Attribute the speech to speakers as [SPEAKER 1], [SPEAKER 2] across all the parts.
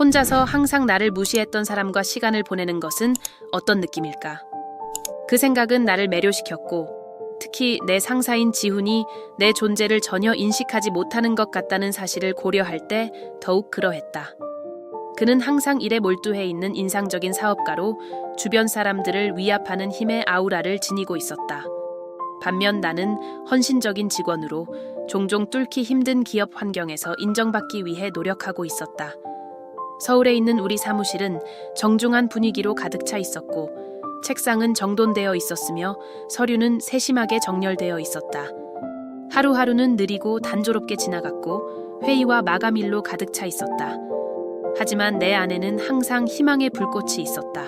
[SPEAKER 1] 혼자서 항상 나를 무시했던 사람과 시간을 보내는 것은 어떤 느낌일까? 그 생각은 나를 매료시켰고, 특히 내 상사인 지훈이 내 존재를 전혀 인식하지 못하는 것 같다는 사실을 고려할 때 더욱 그러했다. 그는 항상 일에 몰두해 있는 인상적인 사업가로 주변 사람들을 위압하는 힘의 아우라를 지니고 있었다. 반면 나는 헌신적인 직원으로 종종 뚫기 힘든 기업 환경에서 인정받기 위해 노력하고 있었다. 서울에 있는 우리 사무실은 정중한 분위기로 가득 차 있었고 책상은 정돈되어 있었으며 서류는 세심하게 정렬되어 있었다. 하루하루는 느리고 단조롭게 지나갔고 회의와 마감일로 가득 차 있었다. 하지만 내 안에는 항상 희망의 불꽃이 있었다.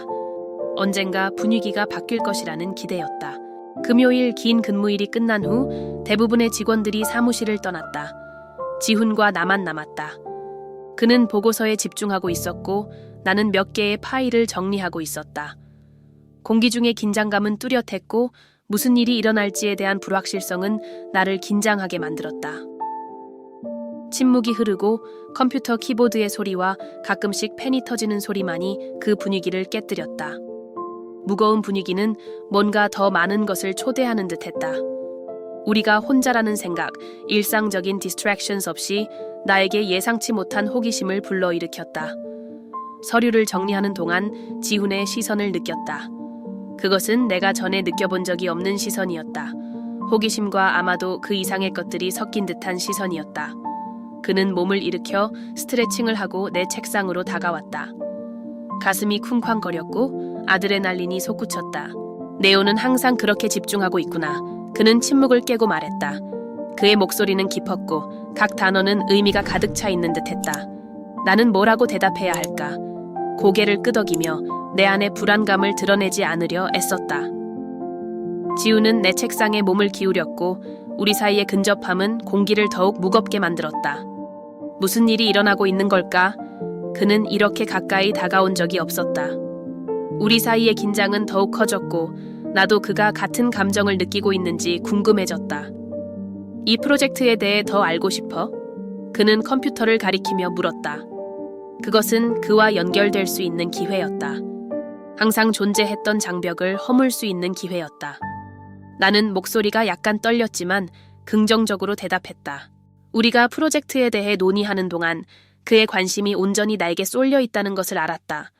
[SPEAKER 1] 언젠가 분위기가 바뀔 것이라는 기대였다. 금요일 긴 근무일이 끝난 후 대부분의 직원들이 사무실을 떠났다. 지훈과 나만 남았다. 그는 보고서에 집중하고 있었고 나는 몇 개의 파일을 정리하고 있었다. 공기 중의 긴장감은 뚜렷했고 무슨 일이 일어날지에 대한 불확실성은 나를 긴장하게 만들었다. 침묵이 흐르고 컴퓨터 키보드의 소리와 가끔씩 펜이 터지는 소리만이 그 분위기를 깨뜨렸다. 무거운 분위기는 뭔가 더 많은 것을 초대하는 듯 했다. 우리가 혼자라는 생각, 일상적인 디스트랙션스 없이 나에게 예상치 못한 호기심을 불러일으켰다. 서류를 정리하는 동안 지훈의 시선을 느꼈다. 그것은 내가 전에 느껴본 적이 없는 시선이었다. 호기심과 아마도 그 이상의 것들이 섞인 듯한 시선이었다. 그는 몸을 일으켜 스트레칭을 하고 내 책상으로 다가왔다. 가슴이 쿵쾅거렸고 아드레날린이 솟구쳤다. 네오는 항상 그렇게 집중하고 있구나. 그는 침묵을 깨고 말했다. 그의 목소리는 깊었고 각 단어는 의미가 가득 차 있는 듯했다. 나는 뭐라고 대답해야 할까? 고개를 끄덕이며 내 안의 불안감을 드러내지 않으려 애썼다. 지우는 내 책상에 몸을 기울였고 우리 사이의 근접함은 공기를 더욱 무겁게 만들었다. 무슨 일이 일어나고 있는 걸까? 그는 이렇게 가까이 다가온 적이 없었다. 우리 사이의 긴장은 더욱 커졌고 나도 그가 같은 감정을 느끼고 있는지 궁금해졌다. 이 프로젝트에 대해 더 알고 싶어? 그는 컴퓨터를 가리키며 물었다. 그것은 그와 연결될 수 있는 기회였다. 항상 존재했던 장벽을 허물 수 있는 기회였다. 나는 목소리가 약간 떨렸지만 긍정적으로 대답했다. 우리가 프로젝트에 대해 논의하는 동안 그의 관심이 온전히 나에게 쏠려 있다는 것을 알았다.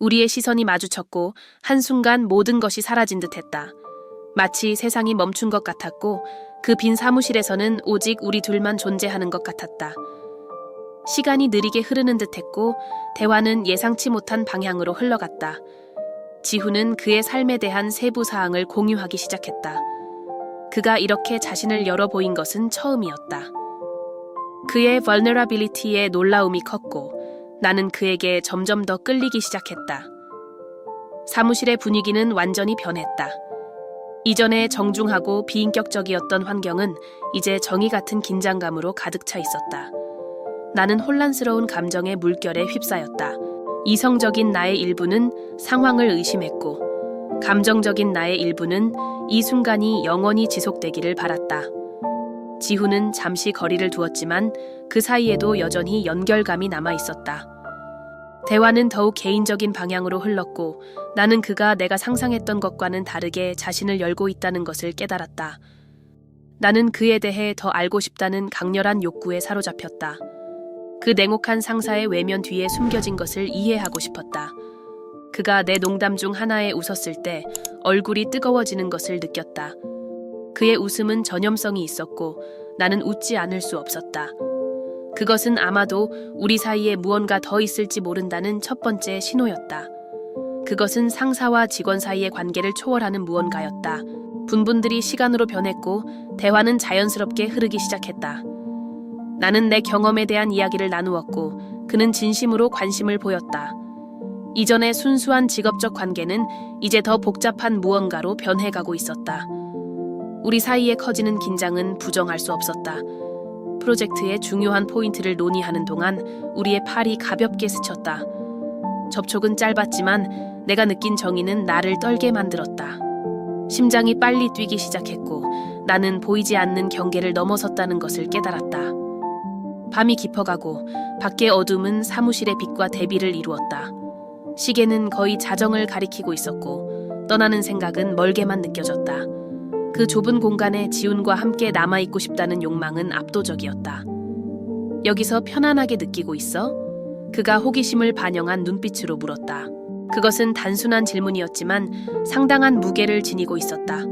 [SPEAKER 1] 우리의 시선이 마주쳤고 한순간 모든 것이 사라진 듯 했다. 마치 세상이 멈춘 것 같았고 그 빈 사무실에서는 오직 우리 둘만 존재하는 것 같았다. 시간이 느리게 흐르는 듯 했고 대화는 예상치 못한 방향으로 흘러갔다. 지훈은 그의 삶에 대한 세부 사항을 공유하기 시작했다. 그가 이렇게 자신을 열어 보인 것은 처음이었다. 그의 vulnerability에 놀라움이 컸고 나는 그에게 점점 더 끌리기 시작했다. 사무실의 분위기는 완전히 변했다. 이전에 정중하고 비인격적이었던 환경은 이제 정의 같은 긴장감으로 가득 차 있었다. 나는 혼란스러운 감정의 물결에 휩싸였다. 이성적인 나의 일부는 상황을 의심했고, 감정적인 나의 일부는 이 순간이 영원히 지속되기를 바랐다. 지훈은 잠시 거리를 두었지만 그 사이에도 여전히 연결감이 남아 있었다. 대화는 더욱 개인적인 방향으로 흘렀고 나는 그가 내가 상상했던 것과는 다르게 자신을 열고 있다는 것을 깨달았다. 나는 그에 대해 더 알고 싶다는 강렬한 욕구에 사로잡혔다. 그 냉혹한 상사의 외면 뒤에 숨겨진 것을 이해하고 싶었다. 그가 내 농담 중 하나에 웃었을 때 얼굴이 뜨거워지는 것을 느꼈다. 그의 웃음은 전염성이 있었고 나는 웃지 않을 수 없었다. 그것은 아마도 우리 사이에 무언가 더 있을지 모른다는 첫 번째 신호였다. 그것은 상사와 직원 사이의 관계를 초월하는 무언가였다. 분분들이 시간으로 변했고 대화는 자연스럽게 흐르기 시작했다. 나는 내 경험에 대한 이야기를 나누었고 그는 진심으로 관심을 보였다. 이전의 순수한 직업적 관계는 이제 더 복잡한 무언가로 변해가고 있었다. 우리 사이에 커지는 긴장은 부정할 수 없었다. 프로젝트의 중요한 포인트를 논의하는 동안 우리의 팔이 가볍게 스쳤다. 접촉은 짧았지만 내가 느낀 정의는 나를 떨게 만들었다. 심장이 빨리 뛰기 시작했고 나는 보이지 않는 경계를 넘어섰다는 것을 깨달았다. 밤이 깊어가고 밖의 어둠은 사무실의 빛과 대비를 이루었다. 시계는 거의 자정을 가리키고 있었고 떠나는 생각은 멀게만 느껴졌다. 그 좁은 공간에 지훈과 함께 남아있고 싶다는 욕망은 압도적이었다. 여기서 편안하게 느끼고 있어? 그가 호기심을 반영한 눈빛으로 물었다. 그것은 단순한 질문이었지만 상당한 무게를 지니고 있었다.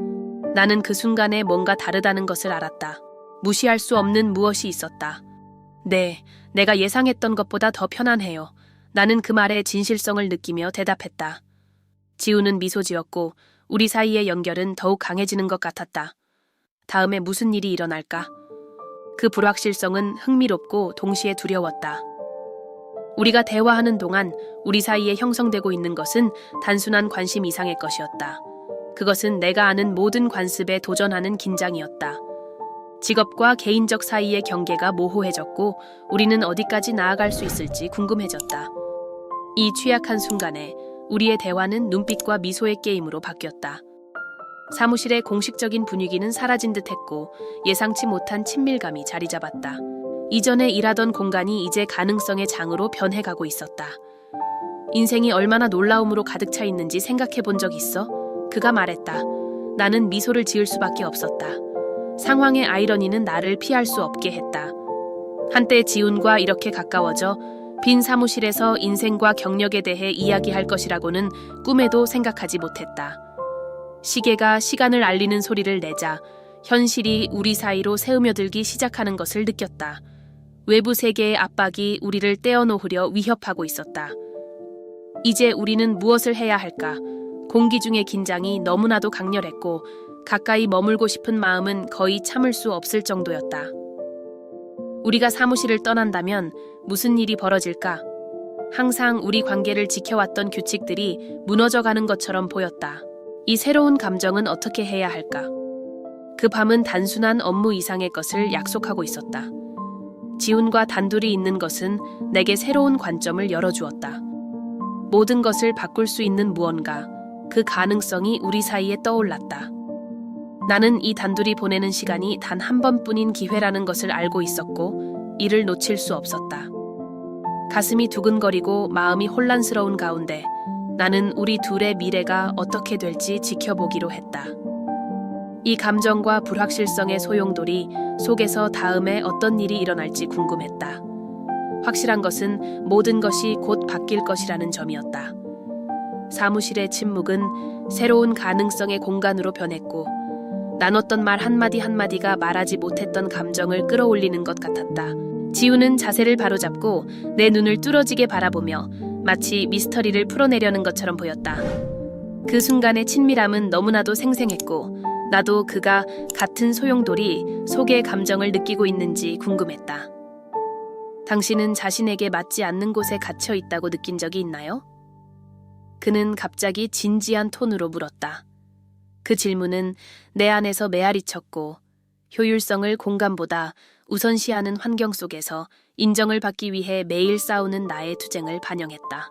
[SPEAKER 1] 나는 그 순간에 뭔가 다르다는 것을 알았다. 무시할 수 없는 무엇이 있었다. 네, 내가 예상했던 것보다 더 편안해요. 나는 그 말에 진실성을 느끼며 대답했다. 지우는 미소 지었고 우리 사이의 연결은 더욱 강해지는 것 같았다. 다음에 무슨 일이 일어날까? 그 불확실성은 흥미롭고 동시에 두려웠다. 우리가 대화하는 동안 우리 사이에 형성되고 있는 것은 단순한 관심 이상의 것이었다. 그것은 내가 아는 모든 관습에 도전하는 긴장이었다. 직업과 개인적 사이의 경계가 모호해졌고 우리는 어디까지 나아갈 수 있을지 궁금해졌다. 이 취약한 순간에 우리의 대화는 눈빛과 미소의 게임으로 바뀌었다. 사무실의 공식적인 분위기는 사라진 듯 했고 예상치 못한 친밀감이 자리 잡았다. 이전에 일하던 공간이 이제 가능성의 장으로 변해가고 있었다. 인생이 얼마나 놀라움으로 가득 차 있는지 생각해 본 적 있어? 그가 말했다. 나는 미소를 지을 수밖에 없었다. 상황의 아이러니는 나를 피할 수 없게 했다. 한때 지훈과 이렇게 가까워져 빈 사무실에서 인생과 경력에 대해 이야기할 것이라고는 꿈에도 생각하지 못했다. 시계가 시간을 알리는 소리를 내자 현실이 우리 사이로 새으며들기 시작하는 것을 느꼈다. 외부 세계의 압박이 우리를 떼어놓으려 위협하고 있었다. 이제 우리는 무엇을 해야 할까? 공기 중의 긴장이 너무나도 강렬했고 가까이 머물고 싶은 마음은 거의 참을 수 없을 정도였다. 우리가 사무실을 떠난다면 무슨 일이 벌어질까? 항상 우리 관계를 지켜왔던 규칙들이 무너져가는 것처럼 보였다. 이 새로운 감정은 어떻게 해야 할까? 그 밤은 단순한 업무 이상의 것을 약속하고 있었다. 지훈과 단둘이 있는 것은 내게 새로운 관점을 열어주었다. 모든 것을 바꿀 수 있는 무언가, 그 가능성이 우리 사이에 떠올랐다. 나는 이 단둘이 보내는 시간이 단 한 번뿐인 기회라는 것을 알고 있었고, 이를 놓칠 수 없었다. 가슴이 두근거리고 마음이 혼란스러운 가운데 나는 우리 둘의 미래가 어떻게 될지 지켜보기로 했다. 이 감정과 불확실성의 소용돌이 속에서 다음에 어떤 일이 일어날지 궁금했다. 확실한 것은 모든 것이 곧 바뀔 것이라는 점이었다. 사무실의 침묵은 새로운 가능성의 공간으로 변했고 나눴던 말 한마디 한마디가 말하지 못했던 감정을 끌어올리는 것 같았다. 지우는 자세를 바로잡고 내 눈을 뚫어지게 바라보며 마치 미스터리를 풀어내려는 것처럼 보였다. 그 순간의 친밀함은 너무나도 생생했고 나도 그가 같은 소용돌이 속의 감정을 느끼고 있는지 궁금했다. 당신은 자신에게 맞지 않는 곳에 갇혀 있다고 느낀 적이 있나요? 그는 갑자기 진지한 톤으로 물었다. 그 질문은 내 안에서 메아리 쳤고 효율성을 공간보다 우선시하는 환경 속에서 인정을 받기 위해 매일 싸우는 나의 투쟁을 반영했다.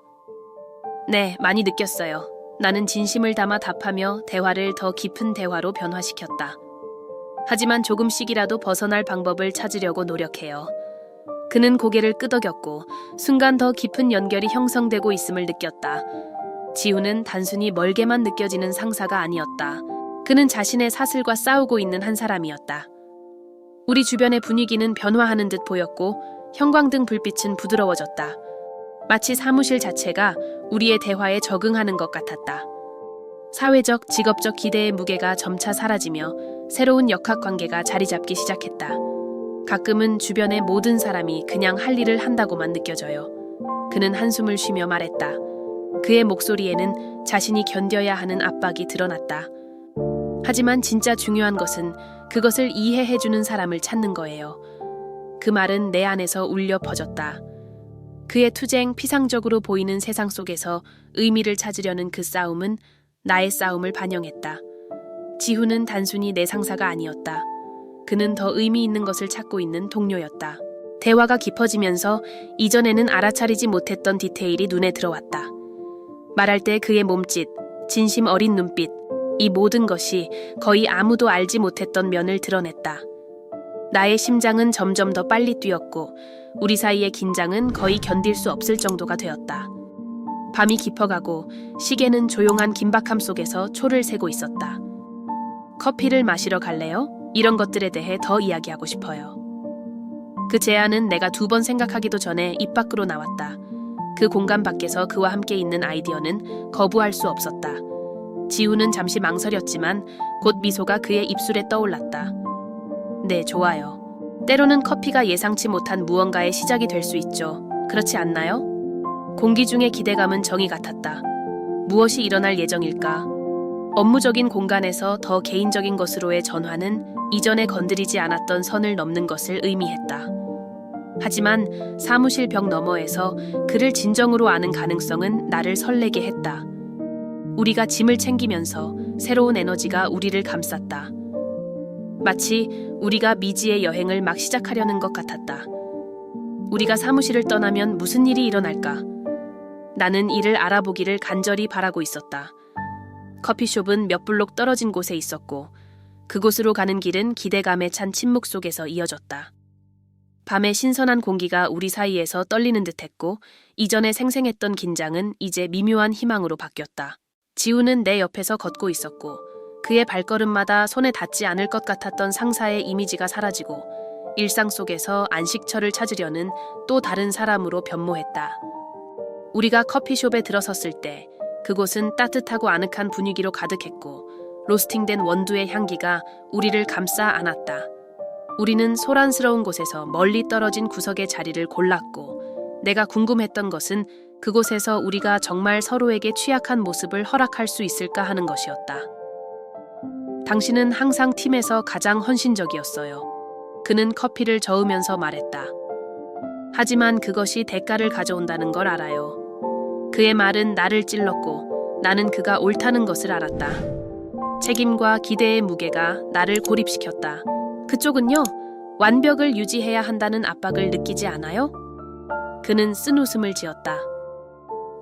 [SPEAKER 1] 네, 많이 느꼈어요. 나는 진심을 담아 답하며 대화를 더 깊은 대화로 변화시켰다. 하지만 조금씩이라도 벗어날 방법을 찾으려고 노력해요. 그는 고개를 끄덕였고 순간 더 깊은 연결이 형성되고 있음을 느꼈다. 지우는 단순히 멀게만 느껴지는 상사가 아니었다. 그는 자신의 사슬과 싸우고 있는 한 사람이었다. 우리 주변의 분위기는 변화하는 듯 보였고 형광등 불빛은 부드러워졌다. 마치 사무실 자체가 우리의 대화에 적응하는 것 같았다. 사회적, 직업적 기대의 무게가 점차 사라지며 새로운 역학 관계가 자리 잡기 시작했다. 가끔은 주변의 모든 사람이 그냥 할 일을 한다고만 느껴져요. 그는 한숨을 쉬며 말했다. 그의 목소리에는 자신이 견뎌야 하는 압박이 드러났다. 하지만 진짜 중요한 것은 그것을 이해해주는 사람을 찾는 거예요. 그 말은 내 안에서 울려 퍼졌다. 그의 투쟁, 피상적으로 보이는 세상 속에서 의미를 찾으려는 그 싸움은 나의 싸움을 반영했다. 지훈은 단순히 내 상사가 아니었다. 그는 더 의미 있는 것을 찾고 있는 동료였다. 대화가 깊어지면서 이전에는 알아차리지 못했던 디테일이 눈에 들어왔다. 말할 때 그의 몸짓, 진심 어린 눈빛, 이 모든 것이 거의 아무도 알지 못했던 면을 드러냈다. 나의 심장은 점점 더 빨리 뛰었고 우리 사이의 긴장은 거의 견딜 수 없을 정도가 되었다. 밤이 깊어가고 시계는 조용한 긴박함 속에서 초를 세고 있었다. 커피를 마시러 갈래요? 이런 것들에 대해 더 이야기하고 싶어요. 그 제안은 내가 두 번 생각하기도 전에 입 밖으로 나왔다. 그 공간 밖에서 그와 함께 있는 아이디어는 거부할 수 없었다. 지우는 잠시 망설였지만 곧 미소가 그의 입술에 떠올랐다. 네, 좋아요. 때로는 커피가 예상치 못한 무언가의 시작이 될 수 있죠. 그렇지 않나요? 공기 중의 기대감은 정이 같았다. 무엇이 일어날 예정일까? 업무적인 공간에서 더 개인적인 것으로의 전환은 이전에 건드리지 않았던 선을 넘는 것을 의미했다. 하지만 사무실 벽 너머에서 그를 진정으로 아는 가능성은 나를 설레게 했다. 우리가 짐을 챙기면서 새로운 에너지가 우리를 감쌌다. 마치 우리가 미지의 여행을 막 시작하려는 것 같았다. 우리가 사무실을 떠나면 무슨 일이 일어날까? 나는 이를 알아보기를 간절히 바라고 있었다. 커피숍은 몇 블록 떨어진 곳에 있었고 그곳으로 가는 길은 기대감에 찬 침묵 속에서 이어졌다. 밤의 신선한 공기가 우리 사이에서 떨리는 듯했고 이전에 생생했던 긴장은 이제 미묘한 희망으로 바뀌었다. 지우는 내 옆에서 걷고 있었고 그의 발걸음마다 손에 닿지 않을 것 같았던 상사의 이미지가 사라지고 일상 속에서 안식처를 찾으려는 또 다른 사람으로 변모했다. 우리가 커피숍에 들어섰을 때 그곳은 따뜻하고 아늑한 분위기로 가득했고 로스팅된 원두의 향기가 우리를 감싸 안았다. 우리는 소란스러운 곳에서 멀리 떨어진 구석의 자리를 골랐고 내가 궁금했던 것은 그곳에서 우리가 정말 서로에게 취약한 모습을 허락할 수 있을까 하는 것이었다. 당신은 항상 팀에서 가장 헌신적이었어요. 그는 커피를 저으면서 말했다. 하지만 그것이 대가를 가져온다는 걸 알아요. 그의 말은 나를 찔렀고 나는 그가 옳다는 것을 알았다. 책임과 기대의 무게가 나를 고립시켰다. 그쪽은요, 완벽을 유지해야 한다는 압박을 느끼지 않아요? 그는 쓴 웃음을 지었다.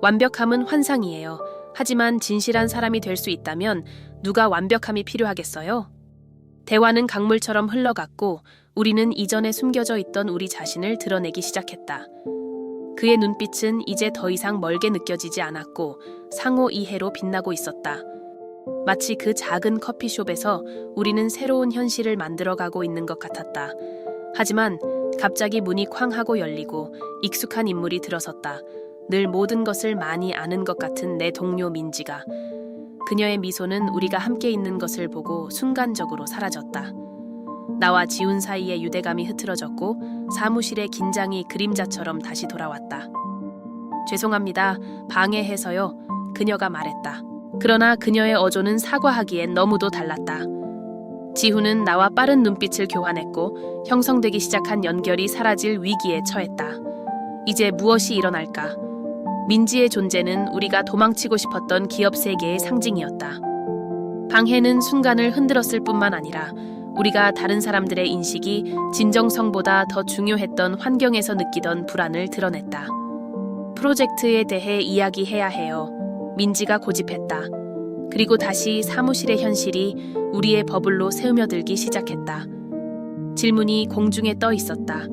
[SPEAKER 1] 완벽함은 환상이에요. 하지만 진실한 사람이 될 수 있다면 누가 완벽함이 필요하겠어요? 대화는 강물처럼 흘러갔고 우리는 이전에 숨겨져 있던 우리 자신을 드러내기 시작했다. 그의 눈빛은 이제 더 이상 멀게 느껴지지 않았고 상호 이해로 빛나고 있었다. 마치 그 작은 커피숍에서 우리는 새로운 현실을 만들어가고 있는 것 같았다. 하지만 갑자기 문이 쾅 하고 열리고 익숙한 인물이 들어섰다. 늘 모든 것을 많이 아는 것 같은 내 동료 민지가. 그녀의 미소는 우리가 함께 있는 것을 보고 순간적으로 사라졌다. 나와 지훈 사이의 유대감이 흐트러졌고 사무실의 긴장이 그림자처럼 다시 돌아왔다. 죄송합니다. 방해해서요. 그녀가 말했다. 그러나 그녀의 어조는 사과하기엔 너무도 달랐다. 지훈은 나와 빠른 눈빛을 교환했고 형성되기 시작한 연결이 사라질 위기에 처했다. 이제 무엇이 일어날까? 민지의 존재는 우리가 도망치고 싶었던 기업 세계의 상징이었다. 방해는 순간을 흔들었을 뿐만 아니라 우리가 다른 사람들의 인식이 진정성보다 더 중요했던 환경에서 느끼던 불안을 드러냈다. 프로젝트에 대해 이야기해야 해요. 민지가 고집했다. 그리고 다시 사무실의 현실이 우리의 버블로 새우며들기 시작했다. 질문이 공중에 떠 있었다.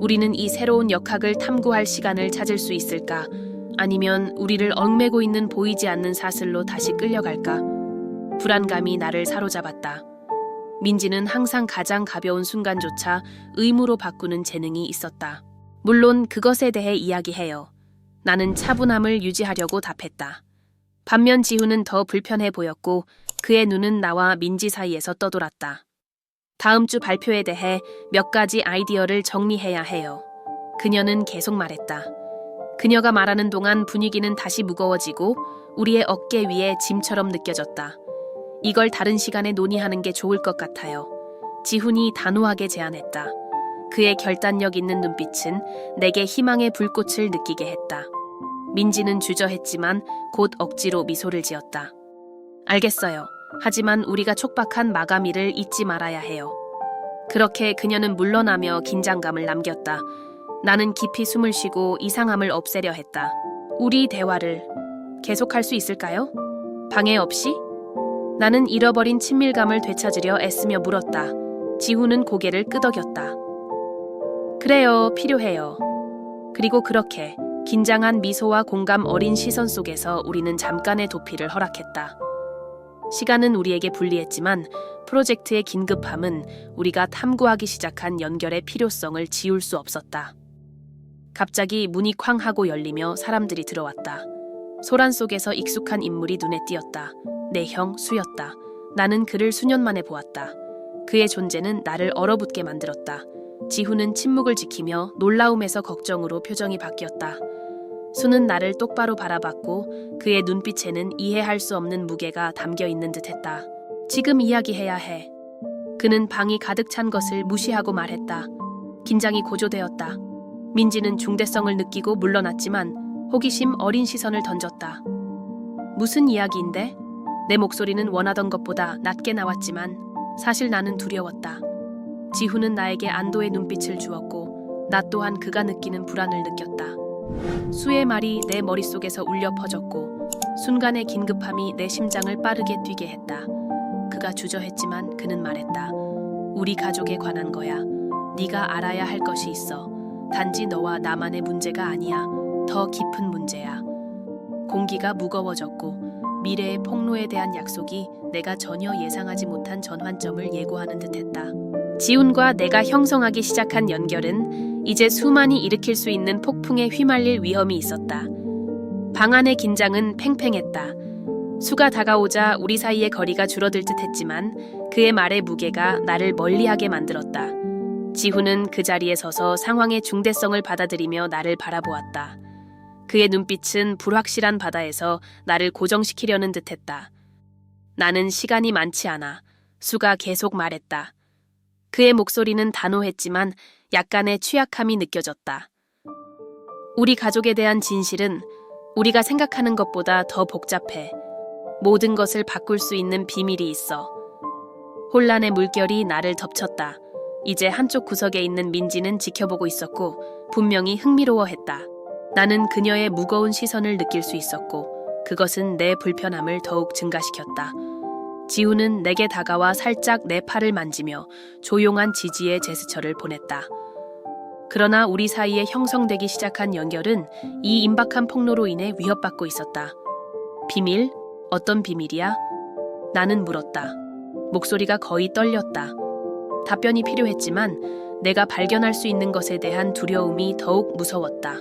[SPEAKER 1] 우리는 이 새로운 역학을 탐구할 시간을 찾을 수 있을까? 아니면 우리를 얽매고 있는 보이지 않는 사슬로 다시 끌려갈까? 불안감이 나를 사로잡았다. 민지는 항상 가장 가벼운 순간조차 의무로 바꾸는 재능이 있었다. 물론 그것에 대해 이야기해요. 나는 차분함을 유지하려고 답했다. 반면 지훈은 더 불편해 보였고 그의 눈은 나와 민지 사이에서 떠돌았다. 다음 주 발표에 대해 몇 가지 아이디어를 정리해야 해요. 그녀는 계속 말했다. 그녀가 말하는 동안 분위기는 다시 무거워지고 우리의 어깨 위에 짐처럼 느껴졌다. 이걸 다른 시간에 논의하는 게 좋을 것 같아요. 지훈이 단호하게 제안했다. 그의 결단력 있는 눈빛은 내게 희망의 불꽃을 느끼게 했다. 민지는 주저했지만 곧 억지로 미소를 지었다. 알겠어요. 하지만 우리가 촉박한 마감일을 잊지 말아야 해요. 그렇게 그녀는 물러나며 긴장감을 남겼다. 나는 깊이 숨을 쉬고 이상함을 없애려 했다. 우리 대화를 계속할 수 있을까요? 방해 없이? 나는 잃어버린 친밀감을 되찾으려 애쓰며 물었다. 지훈은 고개를 끄덕였다. 그래요, 필요해요. 그리고 그렇게 긴장한 미소와 공감 어린 시선 속에서 우리는 잠깐의 도피를 허락했다. 시간은 우리에게 불리했지만 프로젝트의 긴급함은 우리가 탐구하기 시작한 연결의 필요성을 지울 수 없었다. 갑자기 문이 쾅 하고 열리며 사람들이 들어왔다. 소란 속에서 익숙한 인물이 눈에 띄었다. 내 형 수였다. 나는 그를 수년 만에 보았다. 그의 존재는 나를 얼어붙게 만들었다. 지훈은 침묵을 지키며 놀라움에서 걱정으로 표정이 바뀌었다. 수는 나를 똑바로 바라봤고 그의 눈빛에는 이해할 수 없는 무게가 담겨 있는 듯했다. 지금 이야기해야 해. 그는 방이 가득 찬 것을 무시하고 말했다. 긴장이 고조되었다. 민지는 중대성을 느끼고 물러났지만 호기심 어린 시선을 던졌다. 무슨 이야기인데? 내 목소리는 원하던 것보다 낮게 나왔지만 사실 나는 두려웠다. 지훈은 나에게 안도의 눈빛을 주었고 나 또한 그가 느끼는 불안을 느꼈다. 수의 말이 내 머릿속에서 울려 퍼졌고 순간의 긴급함이 내 심장을 빠르게 뛰게 했다. 그가 주저했지만 그는 말했다. 우리 가족에 관한 거야. 네가 알아야 할 것이 있어. 단지 너와 나만의 문제가 아니야. 더 깊은 문제야. 공기가 무거워졌고 미래의 폭로에 대한 약속이 내가 전혀 예상하지 못한 전환점을 예고하는 듯했다. 지훈과 내가 형성하기 시작한 연결은 이제 수만이 일으킬 수 있는 폭풍에 휘말릴 위험이 있었다. 방 안의 긴장은 팽팽했다. 수가 다가오자 우리 사이의 거리가 줄어들 듯 했지만 그의 말의 무게가 나를 멀리하게 만들었다. 지훈은 그 자리에 서서 상황의 중대성을 받아들이며 나를 바라보았다. 그의 눈빛은 불확실한 바다에서 나를 고정시키려는 듯했다. 나는 시간이 많지 않아. 수가 계속 말했다. 그의 목소리는 단호했지만 약간의 취약함이 느껴졌다. 우리 가족에 대한 진실은 우리가 생각하는 것보다 더 복잡해. 모든 것을 바꿀 수 있는 비밀이 있어. 혼란의 물결이 나를 덮쳤다. 이제 한쪽 구석에 있는 민지는 지켜보고 있었고 분명히 흥미로워했다. 나는 그녀의 무거운 시선을 느낄 수 있었고 그것은 내 불편함을 더욱 증가시켰다. 지우는 내게 다가와 살짝 내 팔을 만지며 조용한 지지의 제스처를 보냈다. 그러나 우리 사이에 형성되기 시작한 연결은 이 임박한 폭로로 인해 위협받고 있었다. 비밀? 어떤 비밀이야? 나는 물었다. 목소리가 거의 떨렸다. 답변이 필요했지만 내가 발견할 수 있는 것에 대한 두려움이 더욱 무서웠다.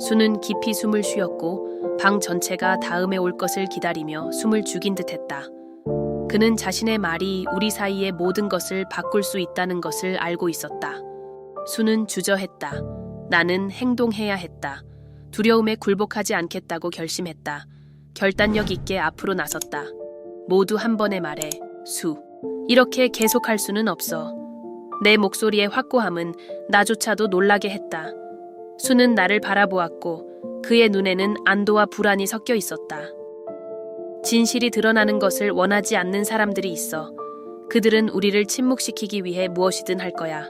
[SPEAKER 1] 수는 깊이 숨을 쉬었고 방 전체가 다음에 올 것을 기다리며 숨을 죽인 듯했다. 그는 자신의 말이 우리 사이의 모든 것을 바꿀 수 있다는 것을 알고 있었다. 수는 주저했다. 나는 행동해야 했다. 두려움에 굴복하지 않겠다고 결심했다. 결단력 있게 앞으로 나섰다. 모두 한 번에 말해, 수. 이렇게 계속할 수는 없어. 내 목소리의 확고함은 나조차도 놀라게 했다. 수는 나를 바라보았고 그의 눈에는 안도와 불안이 섞여 있었다. 진실이 드러나는 것을 원하지 않는 사람들이 있어. 그들은 우리를 침묵시키기 위해 무엇이든 할 거야.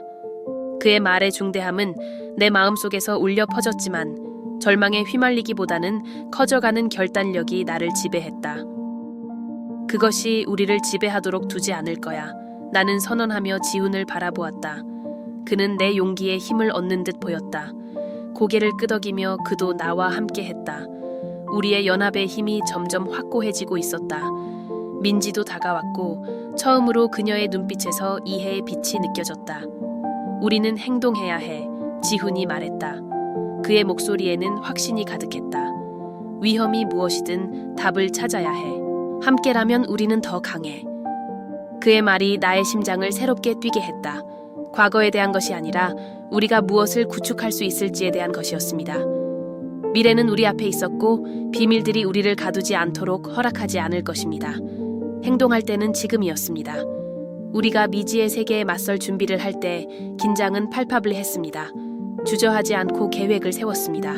[SPEAKER 1] 그의 말의 중대함은 내 마음속에서 울려 퍼졌지만 절망에 휘말리기보다는 커져가는 결단력이 나를 지배했다. 그것이 우리를 지배하도록 두지 않을 거야. 나는 선언하며 지훈을 바라보았다. 그는 내 용기에 힘을 얻는 듯 보였다. 고개를 끄덕이며 그도 나와 함께 했다. 우리의 연합의 힘이 점점 확고해지고 있었다. 민지도 다가왔고 처음으로 그녀의 눈빛에서 이해의 빛이 느껴졌다. 우리는 행동해야 해. 지훈이 말했다. 그의 목소리에는 확신이 가득했다. 위험이 무엇이든 답을 찾아야 해. 함께라면 우리는 더 강해. 그의 말이 나의 심장을 새롭게 뛰게 했다. 과거에 대한 것이 아니라 우리가 무엇을 구축할 수 있을지에 대한 것이었습니다. 미래는 우리 앞에 있었고 비밀들이 우리를 가두지 않도록 허락하지 않을 것입니다. 행동할 때는 지금이었습니다. 우리가 미지의 세계에 맞설 준비를 할 때 긴장은 팔파블했습니다. 주저하지 않고 계획을 세웠습니다.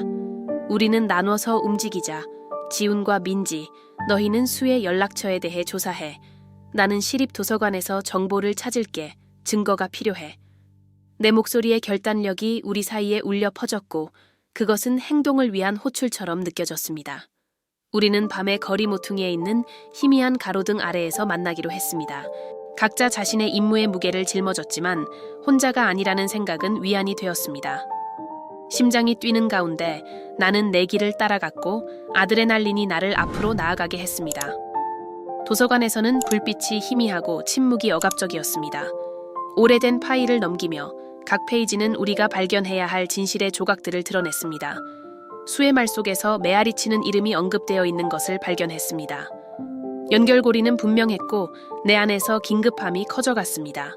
[SPEAKER 1] 우리는 나눠서 움직이자. 지훈과 민지, 너희는 수의 연락처에 대해 조사해. 나는 시립 도서관에서 정보를 찾을게. 증거가 필요해. 내 목소리의 결단력이 우리 사이에 울려 퍼졌고 그것은 행동을 위한 호출처럼 느껴졌습니다. 우리는 밤의 거리 모퉁이에 있는 희미한 가로등 아래에서 만나기로 했습니다. 각자 자신의 임무의 무게를 짊어졌지만 혼자가 아니라는 생각은 위안이 되었습니다. 심장이 뛰는 가운데 나는 내 길을 따라갔고 아드레날린이 나를 앞으로 나아가게 했습니다. 도서관에서는 불빛이 희미하고 침묵이 억압적이었습니다. 오래된 파일을 넘기며 각 페이지는 우리가 발견해야 할 진실의 조각들을 드러냈습니다. 수의 말 속에서 메아리치는 이름이 언급되어 있는 것을 발견했습니다. 연결고리는 분명했고 내 안에서 긴급함이 커져갔습니다.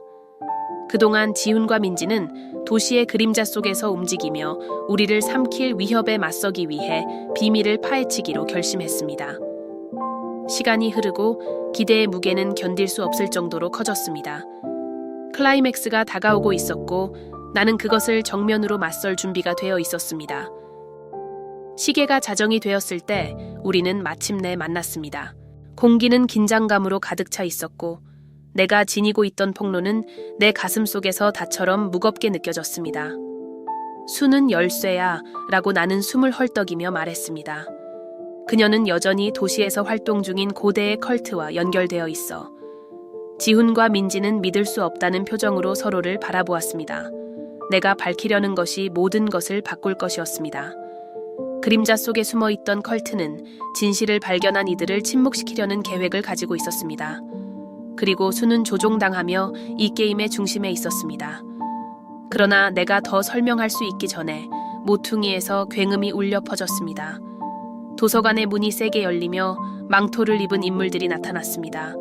[SPEAKER 1] 그동안 지훈과 민지는 도시의 그림자 속에서 움직이며 우리를 삼킬 위협에 맞서기 위해 비밀을 파헤치기로 결심했습니다. 시간이 흐르고 기대의 무게는 견딜 수 없을 정도로 커졌습니다. 클라이맥스가 다가오고 있었고 나는 그것을 정면으로 맞설 준비가 되어 있었습니다. 시계가 자정이 되었을 때 우리는 마침내 만났습니다. 공기는 긴장감으로 가득 차 있었고 내가 지니고 있던 폭로는 내 가슴 속에서 다처럼 무겁게 느껴졌습니다. 수는 열쇠야 라고 나는 숨을 헐떡이며 말했습니다. 그녀는 여전히 도시에서 활동 중인 고대의 컬트와 연결되어 있어 지훈과 민지는 믿을 수 없다는 표정으로 서로를 바라보았습니다. 내가 밝히려는 것이 모든 것을 바꿀 것이었습니다. 그림자 속에 숨어 있던 컬트는 진실을 발견한 이들을 침묵시키려는 계획을 가지고 있었습니다. 그리고 수는 조종당하며 이 게임의 중심에 있었습니다. 그러나 내가 더 설명할 수 있기 전에 모퉁이에서 굉음이 울려 퍼졌습니다. 도서관의 문이 세게 열리며 망토를 입은 인물들이 나타났습니다.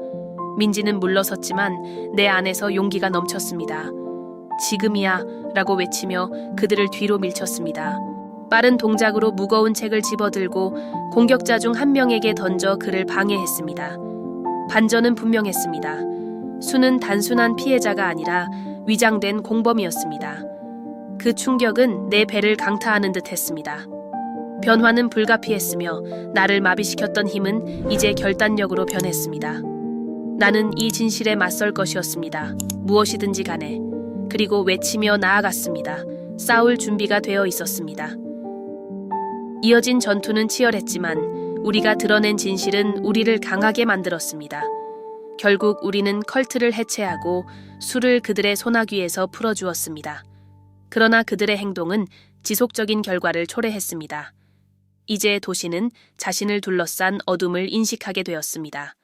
[SPEAKER 1] 민지는 물러섰지만 내 안에서 용기가 넘쳤습니다. 지금이야 라고 외치며 그들을 뒤로 밀쳤습니다. 빠른 동작으로 무거운 책을 집어들고 공격자 중 한 명에게 던져 그를 방해했습니다. 반전은 분명했습니다. 수는 단순한 피해자가 아니라 위장된 공범이었습니다. 그 충격은 내 배를 강타하는 듯 했습니다. 변화는 불가피했으며 나를 마비시켰던 힘은 이제 결단력으로 변했습니다. 나는 이 진실에 맞설 것이었습니다. 무엇이든지 간에. 그리고 외치며 나아갔습니다. 싸울 준비가 되어 있었습니다. 이어진 전투는 치열했지만 우리가 드러낸 진실은 우리를 강하게 만들었습니다. 결국 우리는 컬트를 해체하고 술을 그들의 소나귀에서 풀어주었습니다. 그러나 그들의 행동은 지속적인 결과를 초래했습니다. 이제 도시는 자신을 둘러싼 어둠을 인식하게 되었습니다.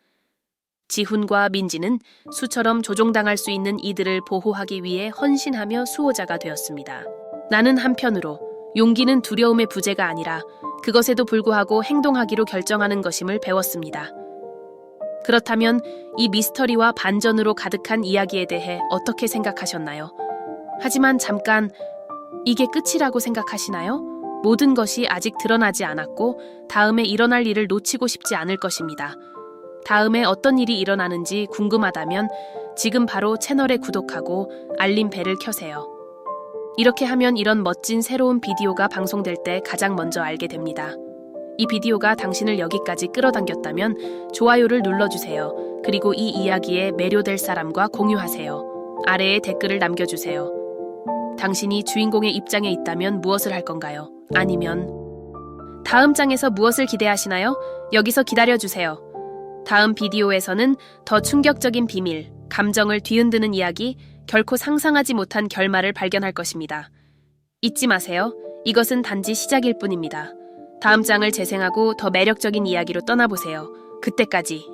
[SPEAKER 1] 지훈과 민지는 수처럼 조종당할 수 있는 이들을 보호하기 위해 헌신하며 수호자가 되었습니다. 나는 한편으로 용기는 두려움의 부재가 아니라 그것에도 불구하고 행동하기로 결정하는 것임을 배웠습니다. 그렇다면 이 미스터리와 반전으로 가득한 이야기에 대해 어떻게 생각하셨나요? 하지만 잠깐 이게 끝이라고 생각하시나요? 모든 것이 아직 드러나지 않았고 다음에 일어날 일을 놓치고 싶지 않을 것입니다. 다음에 어떤 일이 일어나는지 궁금하다면 지금 바로 채널에 구독하고 알림 벨을 켜세요. 이렇게 하면 이런 멋진 새로운 비디오가 방송될 때 가장 먼저 알게 됩니다. 이 비디오가 당신을 여기까지 끌어당겼다면 좋아요를 눌러주세요. 그리고 이 이야기에 매료될 사람과 공유하세요. 아래에 댓글을 남겨주세요. 당신이 주인공의 입장에 있다면 무엇을 할 건가요? 아니면 다음 장에서 무엇을 기대하시나요? 여기서 기다려주세요. 다음 비디오에서는 더 충격적인 비밀, 감정을 뒤흔드는 이야기, 결코 상상하지 못한 결말을 발견할 것입니다. 잊지 마세요. 이것은 단지 시작일 뿐입니다. 다음 장을 재생하고 더 매력적인 이야기로 떠나보세요. 그때까지